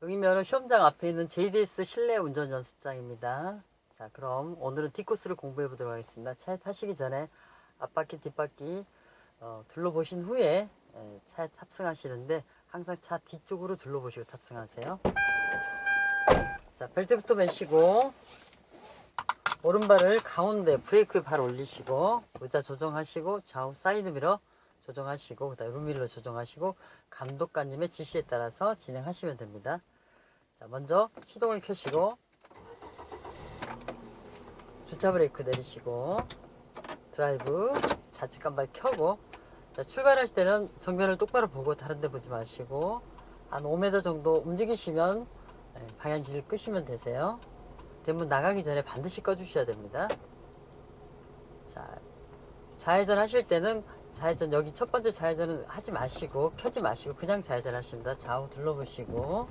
여기면은 시험장 앞에 있는 JDS 실내 운전 연습장입니다. 자, 그럼 오늘은 D코스를 공부해 보도록 하겠습니다. 차에 타시기 전에 앞바퀴, 뒷바퀴 어, 둘러보신 후에 예, 차에 탑승하시는데 항상 차 뒤쪽으로 둘러보시고 탑승하세요. 자, 벨트부터 매시고 오른발을 가운데 브레이크에 발 올리시고 의자 조정하시고 좌우 사이드 미러 조정하시고 그다음 룸밀러 조정하시고 감독관님의 지시에 따라서 진행하시면 됩니다. 자, 먼저 시동을 켜시고 주차 브레이크 내리시고 드라이브 좌측 깜빡이 켜고 자, 출발하실 때는 정면을 똑바로 보고 다른 데 보지 마시고 한 5m 정도 움직이시면 네, 방향지를 끄시면 되세요. 대문 나가기 전에 반드시 꺼주셔야 됩니다. 자, 좌회전 하실 때는 좌회전 여기 첫 번째 좌회전은 하지 마시고 켜지 마시고 그냥 좌회전 하십니다. 좌우 둘러보시고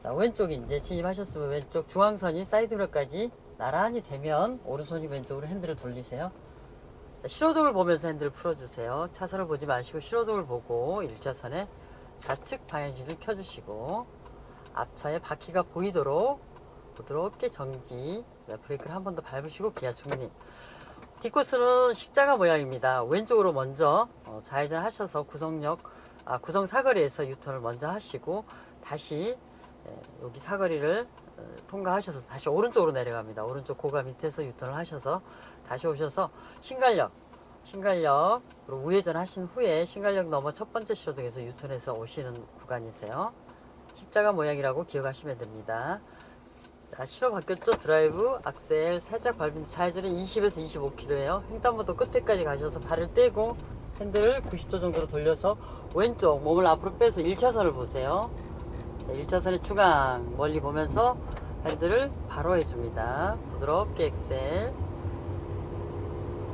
자 왼쪽 이제 진입하셨으면 왼쪽 중앙선이 사이드로까지 나란히 되면 오른손이 왼쪽으로 핸들을 돌리세요. 자, 신호등을 보면서 핸들을 풀어주세요. 차선을 보지 마시고 신호등을 보고 1차선에 좌측 방향지를 켜주시고 앞차에 바퀴가 보이도록 부드럽게 정지 네, 브레이크를 한 번 더 밟으시고 기아 중립 뒷코스는 십자가 모양입니다. 왼쪽으로 먼저 어, 좌회전 하셔서 구성역 아, 구성 사거리에서 유턴을 먼저 하시고 다시 예, 여기 사거리를 어, 통과하셔서 다시 오른쪽으로 내려갑니다. 오른쪽 고가 밑에서 유턴을 하셔서 다시 오셔서 신갈역 신갈역으로 우회전 하신 후에 신갈역 넘어 첫 번째 신호등에서 유턴해서 오시는 구간이세요. 십자가 모양이라고 기억하시면 됩니다. 자, 시로 바뀌었죠? 드라이브, 악셀 살짝 밟은 좌회전은 20에서 25km예요. 횡단보도 끝에까지 가셔서 발을 떼고 핸들을 90도 정도로 돌려서 왼쪽 몸을 앞으로 빼서 1차선을 보세요. 자, 1차선의 중앙 멀리 보면서 핸들을 바로 해줍니다. 부드럽게 엑셀.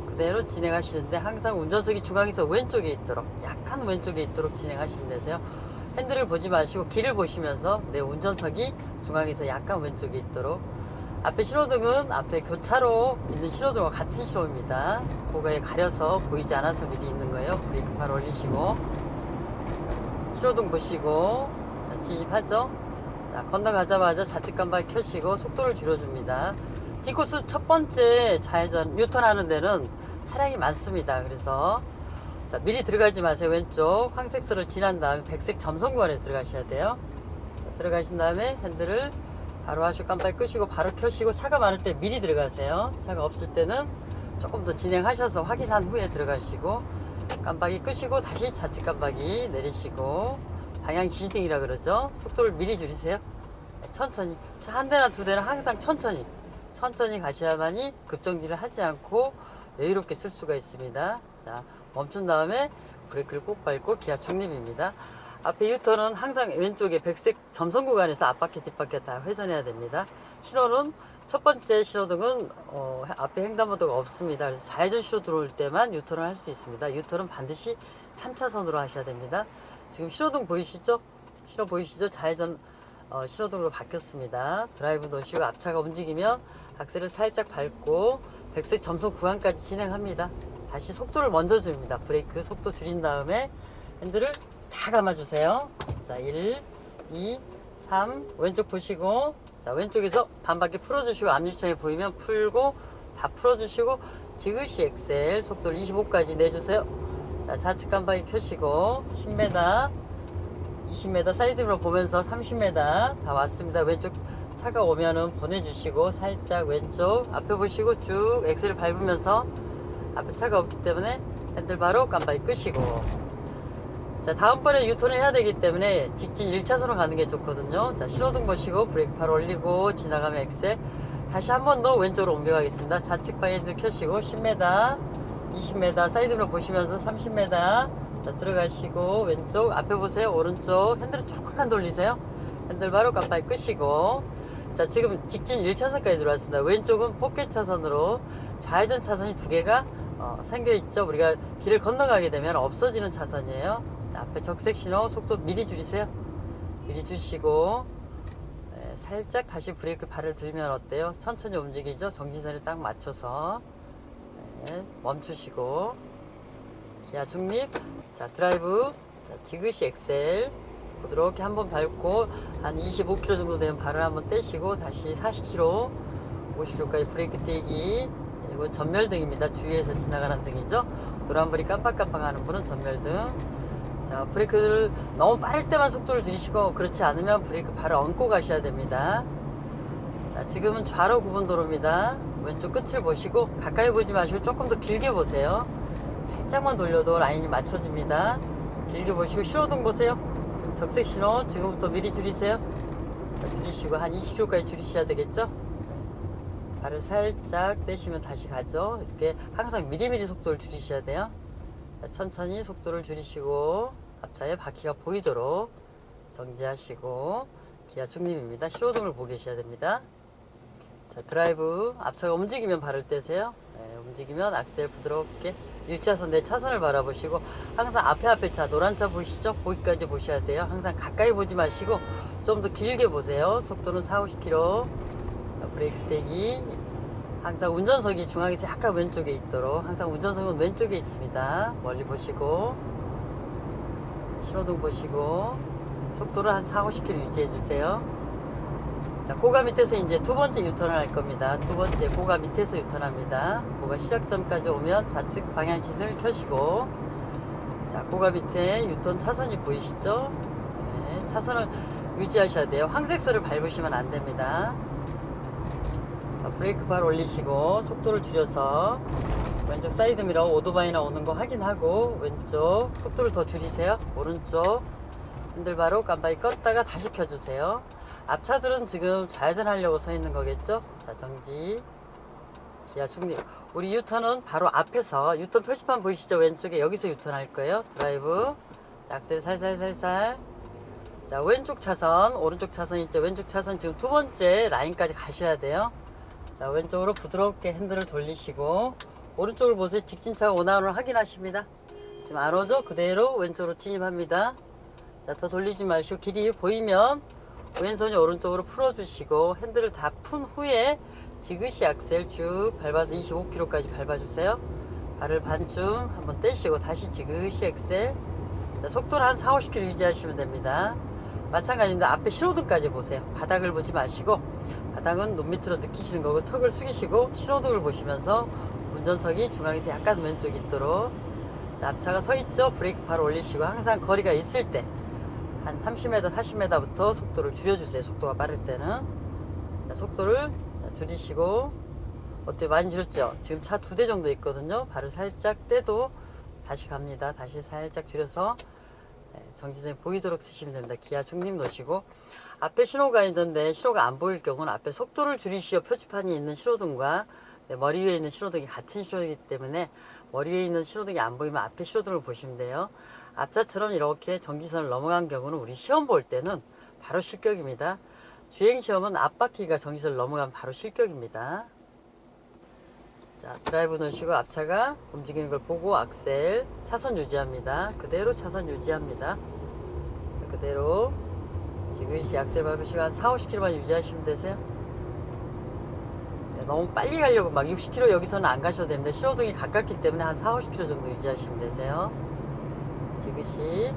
그대로 진행하시는데 항상 운전석이 중앙에서 왼쪽에 있도록 약간 왼쪽에 있도록 진행하시면 되세요. 핸들을 보지 마시고 길을 보시면서 내 운전석이 중앙에서 약간 왼쪽에 있도록 앞에 신호등은 앞에 교차로 있는 신호등과 같은 신호입니다. 고가에 가려서 보이지 않아서 미리 있는 거예요. 브레이크 발 올리시고 신호등 보시고 자, 진입하죠. 자 건너가자마자 좌측 깜빡이 켜시고 속도를 줄여줍니다. D코스 첫 번째 좌회전 유턴하는 데는 차량이 많습니다. 그래서 자, 미리 들어가지 마세요. 왼쪽 황색선을 지난 다음에 백색 점선 구간에 들어가셔야 돼요. 자, 들어가신 다음에 핸들을 바로 하시고 깜빡이 끄시고 바로 켜시고 차가 많을 때 미리 들어가세요. 차가 없을 때는 조금 더 진행하셔서 확인한 후에 들어가시고 깜빡이 끄시고 다시 좌측 깜빡이 내리시고 방향 지지등이라 그러죠. 속도를 미리 줄이세요. 네, 천천히 차 한 대나 두 대는 항상 천천히 천천히 가셔야만이 급정지를 하지 않고 여유롭게 쓸 수가 있습니다. 자, 멈춘 다음에 브레이크를 꼭 밟고 기아 중립입니다. 앞에 유턴은 항상 왼쪽에 백색 점선 구간에서 앞바퀴 뒷바퀴 다 회전해야 됩니다. 신호는 첫 번째 신호등은 어, 앞에 횡단보도가 없습니다. 그래서 좌회전 신호 들어올 때만 유턴을 할 수 있습니다. 유턴은 반드시 3차선으로 하셔야 됩니다. 지금 신호등 보이시죠? 신호 보이시죠? 좌회전 어, 신호등으로 바뀌었습니다. 드라이브 놓으시고 앞차가 움직이면 악셀을 살짝 밟고 백색 점선 구간까지 진행합니다. 다시 속도를 먼저 줍니다. 브레이크 속도 줄인 다음에 핸들을 다 감아주세요. 자, 1, 2, 3, 왼쪽 보시고, 자, 왼쪽에서 반바퀴 풀어주시고, 앞유청에 보이면 풀고, 다 풀어주시고, 지그시 엑셀, 속도를 25까지 내주세요. 자, 좌측 깜빡이 켜시고, 10m, 20m 사이드로 보면서 30m 다 왔습니다. 왼쪽 차가 오면은 보내주시고 살짝 왼쪽 앞에 보시고 쭉 엑셀을 밟으면서 앞에 차가 없기 때문에 핸들 바로 깜빡이 끄시고. 자 다음번에 유턴을 해야 되기 때문에 직진 1차선으로 가는 게 좋거든요. 자 신호등 보시고 브레이크 발 올리고 지나가면 엑셀. 다시 한 번 더 왼쪽으로 옮겨가겠습니다. 좌측 방향을 켜시고 10m 20m 사이드로 보시면서 30m 자 들어가시고 왼쪽 앞에 보세요. 오른쪽. 핸들을 조금만 돌리세요. 핸들 바로 깜빡이 끄시고. 자 지금 직진 1차선까지 들어왔습니다. 왼쪽은 포켓 차선으로 좌회전 차선이 두 개가 어, 생겨 있죠? 우리가 길을 건너가게 되면 없어지는 차선이에요. 자 앞에 적색 신호 속도 미리 줄이세요. 미리 주시고 네, 살짝 다시 브레이크 발을 들면 어때요? 천천히 움직이죠? 정지선에 딱 맞춰서 네, 멈추시고. 기아 중립. 자 드라이브. 자 지그시 엑셀. 부드럽게 한번 밟고 한 25km 정도 되면 발을 한번 떼시고 다시 40km 50km까지 브레이크 떼기 이건 전멸등입니다. 주위에서 지나가는 등이죠. 노란불이 깜빡깜빡하는 분은 전멸등. 자 브레이크를 너무 빠를 때만 속도를 줄이시고 그렇지 않으면 브레이크 발을 얹고 가셔야 됩니다. 자 지금은 좌로 구분 도로입니다. 왼쪽 끝을 보시고 가까이 보지 마시고 조금 더 길게 보세요. 살짝만 돌려도 라인이 맞춰집니다. 길게 보시고 신호등 보세요. 적색 신호 지금부터 미리 줄이세요. 자, 줄이시고 한 20km까지 줄이셔야 되겠죠 발을 살짝 떼시면 다시 가죠 이렇게 항상 미리미리 속도를 줄이셔야 돼요 자, 천천히 속도를 줄이시고 앞차에 바퀴가 보이도록 정지하시고 기아 중립입니다 신호등을 보고 계셔야 됩니다 자, 드라이브 앞차가 움직이면 발을 떼세요. 네, 움직이면 악셀 부드럽게 1차선 내 차선을 바라보시고 항상 앞에 앞에 차 노란 차 보시죠? 거기까지 보셔야 돼요. 항상 가까이 보지 마시고 좀 더 길게 보세요. 속도는 4, 50km. 자, 브레이크 떼기. 항상 운전석이 중앙에서 약간 왼쪽에 있도록 항상 운전석은 왼쪽에 있습니다. 멀리 보시고 신호등 보시고 속도를 한 4, 50km 유지해 주세요. 자, 고가 밑에서 이제 두 번째 유턴을 할 겁니다. 두 번째 고가 밑에서 유턴합니다. 고가 시작점까지 오면 좌측 방향 시승을 켜시고, 자, 고가 밑에 유턴 차선이 보이시죠? 네, 차선을 유지하셔야 돼요. 황색선을 밟으시면 안 됩니다. 자, 브레이크 발 올리시고, 속도를 줄여서, 왼쪽 사이드 미러 오토바이나 오는 거 확인하고, 왼쪽 속도를 더 줄이세요. 오른쪽 핸들바로 깜빡이 껐다가 다시 켜주세요. 앞차들은 지금 좌회전 하려고 서 있는 거겠죠? 자, 정지. 기아 중립. 우리 유턴은 바로 앞에서 유턴 표시판 보이시죠? 왼쪽에 여기서 유턴 할 거예요. 드라이브. 자, 악셀 살살살살. 자, 왼쪽 차선, 오른쪽 차선 있죠? 왼쪽 차선 지금 두 번째 라인까지 가셔야 돼요. 자, 왼쪽으로 부드럽게 핸들을 돌리시고, 오른쪽을 보세요. 직진차가 오나오나 확인하십니다. 지금 안 오죠? 그대로 왼쪽으로 진입합니다. 자, 더 돌리지 마시고, 길이 보이면 왼손이 오른쪽으로 풀어주시고 핸들을 다 푼 후에 지그시 악셀 쭉 밟아서 25km까지 밟아주세요. 발을 반쯤 한번 떼시고 다시 지그시 엑셀 자, 속도를 한 4, 50km 유지하시면 됩니다. 마찬가지입니다. 앞에 신호등까지 보세요. 바닥을 보지 마시고 바닥은 눈 밑으로 느끼시는 거고 턱을 숙이시고 신호등을 보시면서 운전석이 중앙에서 약간 왼쪽에 있도록 자, 앞차가 서 있죠. 브레이크 바로 올리시고 항상 거리가 있을 때 한 30m, 40m부터 속도를 줄여주세요. 속도가 빠를 때는. 자, 속도를 자, 줄이시고, 어때요? 많이 줄였죠? 지금 차 두 대 정도 있거든요. 발을 살짝 떼도 다시 갑니다. 다시 살짝 줄여서 네, 정지선이 보이도록 쓰시면 됩니다. 기아 중립 놓으시고, 앞에 신호가 있는데 신호가 안 보일 경우는 앞에 속도를 줄이시오 표지판이 있는 신호등과 네, 머리 위에 있는 신호등이 같은 신호이기 때문에 머리 위에 있는 신호등이 안 보이면 앞에 신호등을 보시면 돼요. 앞차처럼 이렇게 정지선을 넘어간 경우는 우리 시험 볼 때는 바로 실격입니다. 주행 시험은 앞바퀴가 정지선을 넘어가면 바로 실격입니다. 자, 드라이브 놓으시고 앞차가 움직이는 걸 보고 악셀 차선 유지합니다. 그대로 차선 유지합니다. 자, 그대로 지그시 악셀 밟으시고 한 4, 50km만 유지하시면 되세요. 네, 너무 빨리 가려고 막 60km 여기서는 안 가셔도 됩니다. 신호등이 가깝기 때문에 한 4, 50km 정도 유지하시면 되세요. 지그시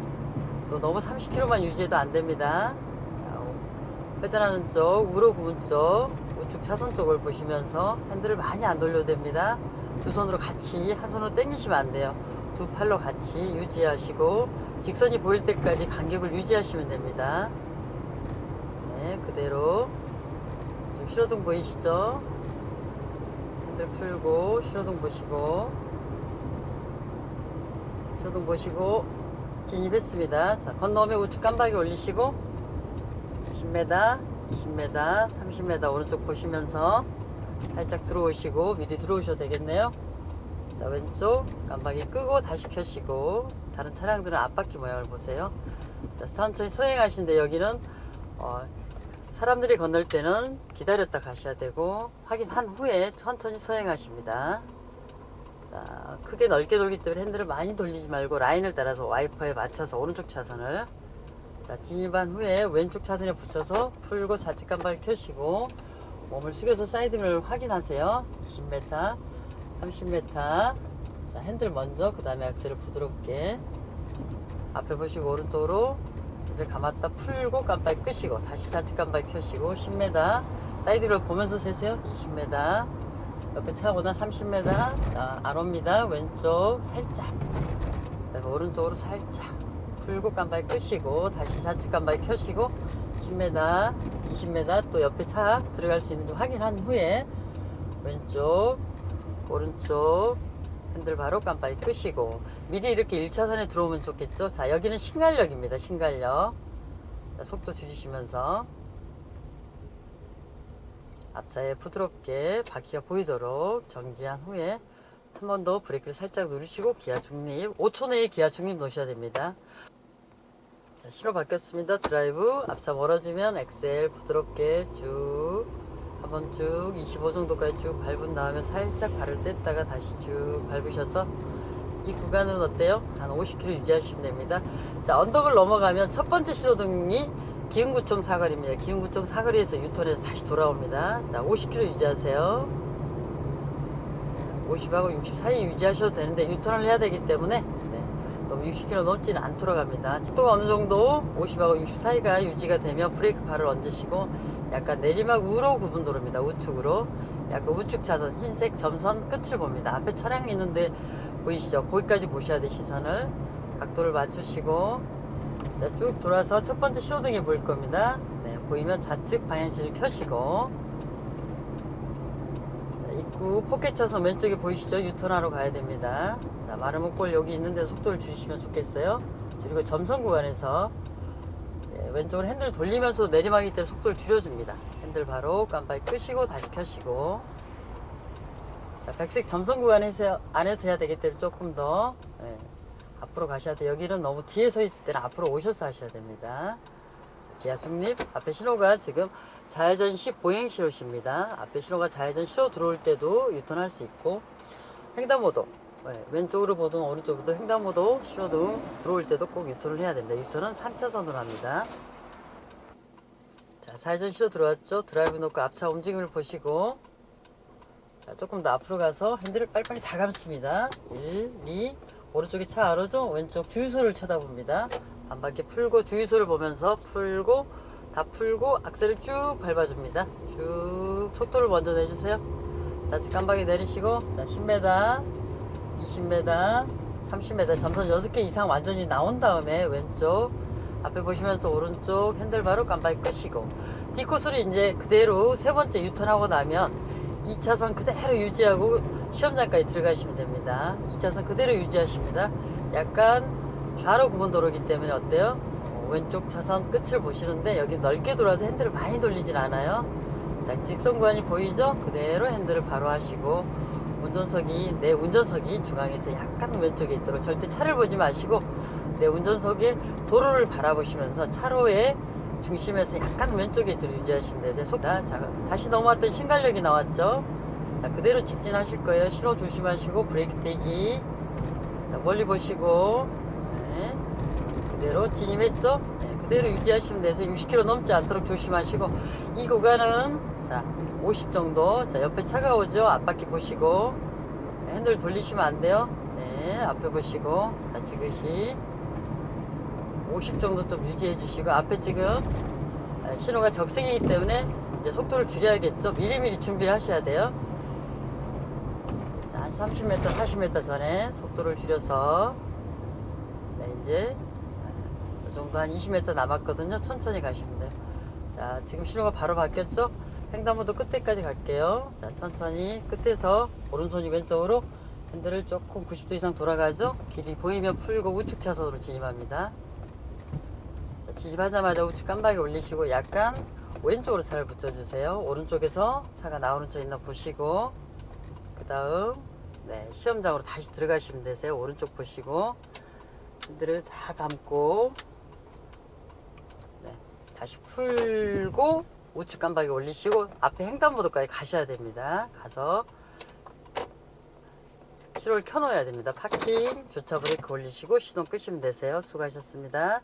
또 너무 30km만 유지해도 안 됩니다. 자, 회전하는 쪽, 우로 구분 쪽, 우측 차선 쪽을 보시면서 핸들을 많이 안 돌려도 됩니다. 두 손으로 같이 한 손으로 당기시면 안 돼요. 두 팔로 같이 유지하시고 직선이 보일 때까지 간격을 유지하시면 됩니다. 네, 그대로 지금 신호등 보이시죠? 핸들 풀고 신호등 보시고 신호등 보시고 진입했습니다. 자, 건너오면 우측 깜빡이 올리시고 10m, 20m, 30m 오른쪽 보시면서 살짝 들어오시고 미리 들어오셔도 되겠네요. 자, 왼쪽 깜빡이 끄고 다시 켜시고 다른 차량들은 앞바퀴 모양을 보세요. 자, 천천히 서행하시는데 여기는 어, 사람들이 건널 때는 기다렸다 가셔야 되고 확인한 후에 천천히 서행하십니다. 자, 크게 넓게 돌기 때문에 핸들을 많이 돌리지 말고 라인을 따라서 와이퍼에 맞춰서 오른쪽 차선을 자, 진입한 후에 왼쪽 차선에 붙여서 풀고 좌측 깜빡이 켜시고 몸을 숙여서 사이드미러를 확인하세요. 20m, 30m. 자, 핸들 먼저 그 다음에 악셀을 부드럽게 앞에 보시고 오른쪽으로 이제 감았다 풀고 깜빡이 끄시고 다시 좌측 깜빡이 켜시고 10m 사이드를 보면서 세세요. 20m 옆에 차고나 30m 자 아로입니다. 왼쪽 살짝. 오른쪽으로 살짝 풀고 깜빡이 끄시고 다시 좌측 깜빡이 켜시고 10m 20m 또 옆에 차 들어갈 수 있는지 확인한 후에 왼쪽 오른쪽 핸들 바로 깜빡이 끄시고 미리 이렇게 1차선에 들어오면 좋겠죠? 자 여기는 신갈역입니다 신갈역. 자 속도 줄이시면서 앞차에 부드럽게 바퀴가 보이도록 정지한 후에 한 번 더 브레이크를 살짝 누르시고 기아 중립 5초 내에 기아 중립 놓으셔야 됩니다 자, 신호 바뀌었습니다 드라이브 앞차 멀어지면 엑셀 부드럽게 쭉 한번 쭉 25 정도까지 쭉 밟은 다음에 살짝 발을 뗐다가 다시 쭉 밟으셔서 이 구간은 어때요? 한 50km 유지하시면 됩니다. 자, 언덕을 넘어가면 첫 번째 신호등이 기흥구청 사거리입니다. 기흥구청 사거리에서 유턴해서 다시 돌아옵니다. 자, 50km 유지하세요. 50하고 60 사이 유지하셔도 되는데 유턴을 해야 되기 때문에 네, 너무 60km 넘지는 않도록 합니다. 속도가 어느 정도 50하고 60 사이가 유지가 되면 브레이크 발을 얹으시고 약간 내리막 우로 구분 도로입니다. 우측으로 약간 우측 차선 흰색 점선 끝을 봅니다. 앞에 차량이 있는데 보이시죠? 거기까지 보셔야 돼 시선을 각도를 맞추시고 자, 쭉 돌아서 첫 번째 신호등이 보일 겁니다. 네, 보이면 좌측 방향키를 켜시고 자, 입구 포켓 차선 왼쪽에 보이시죠? 유턴하러 가야 됩니다. 자, 마름모골 여기 있는데 속도를 줄이시면 좋겠어요. 그리고 점선 구간에서 예, 왼쪽으로 핸들 돌리면서 내리막이 때 속도를 줄여줍니다. 핸들 바로 깜빡이 끄시고 다시 켜시고 자, 백색 점선 구간 에서 안에서 해야 되기 때문에 조금 더 예, 앞으로 가셔야 돼요. 여기는 너무 뒤에 서 있을 때는 앞으로 오셔서 하셔야 됩니다. 중립 앞에 신호가 지금 좌회전 시 보행 신호십니다. 앞에 신호가 좌회전 시로 들어올 때도 유턴할 수 있고 횡단보도 예, 왼쪽으로 보든 오른쪽으로 횡단보도 신호등 들어올 때도 꼭 유턴을 해야 됩니다. 유턴은 3차선으로 합니다. 자, 좌회전 시로 들어왔죠. 드라이브 놓고 앞차 움직임을 보시고 자, 조금 더 앞으로 가서 핸들을 빨리빨리 다 감습니다. 1, 2, 오른쪽에 차 알아죠? 왼쪽 주유소를 쳐다봅니다. 반 바퀴 풀고 주유소를 보면서 풀고 다 풀고 악셀을 쭉 밟아줍니다. 쭉 속도를 먼저 내주세요. 좌측 깜빡이 내리시고 자 10m, 20m, 30m 점선 6개 이상 완전히 나온 다음에 왼쪽 앞에 보시면서 오른쪽 핸들바로 깜빡이 끄시고 뒷코스를 이제 그대로 세 번째 유턴하고 나면 2차선 그대로 유지하고 시험장까지 들어가시면 됩니다. 2차선 그대로 유지하십니다. 약간 좌로 구분 도로기 때문에 어때요? 어, 왼쪽 차선 끝을 보시는데 여기 넓게 돌아서 핸들을 많이 돌리진 않아요. 자, 직선 구간이 보이죠? 그대로 핸들을 바로 하시고 운전석이 내 운전석이 중앙에서 약간 왼쪽에 있도록 절대 차를 보지 마시고 내 운전석에 도로를 바라보시면서 차로의 중심에서 약간 왼쪽에 있도록 유지하시면 되세요. 속, 자, 다시 넘어왔던 신갈력이 나왔죠? 자, 그대로 직진하실 거예요. 신호 조심하시고 브레이크 대기. 자, 멀리 보시고 네. 그대로 진입했죠? 네, 그대로 유지하시면 되세요. 60km 넘지 않도록 조심하시고 이 구간은 자, 50 정도. 자, 옆에 차가 오죠? 앞바퀴 보시고 네, 핸들 돌리시면 안 돼요. 네, 앞에 보시고 다시 그시 50 정도 좀 유지해 주시고 앞에 지금 아, 신호가 적색이기 때문에 이제 속도를 줄여야겠죠. 미리미리 준비를 하셔야 돼요. 자, 한 30m, 40m 전에 속도를 줄여서 네, 이제 이 정도 한 20m 남았거든요. 천천히 가시면 돼요. 자, 지금 신호가 바로 바뀌었죠? 횡단보도 끝에까지 갈게요. 자, 천천히 끝에서 오른손이 왼쪽으로 핸들을 조금 90도 이상 돌아가죠? 길이 보이면 풀고 우측 차선으로 진입합니다. 자, 진입하자마자 우측 깜빡이 올리시고 약간 왼쪽으로 차를 붙여주세요. 오른쪽에서 차가 나오는 차 있나 보시고 그 다음 네, 시험장으로 다시 들어가시면 되세요. 오른쪽 보시고 핸들을 다 감고 네, 다시 풀고 우측 깜빡이 올리시고 앞에 횡단보도까지 가셔야 됩니다. 가서 시로를 켜놓아야 됩니다. 파킹, 주차 브레이크 올리시고 시동 끄시면 되세요. 수고하셨습니다.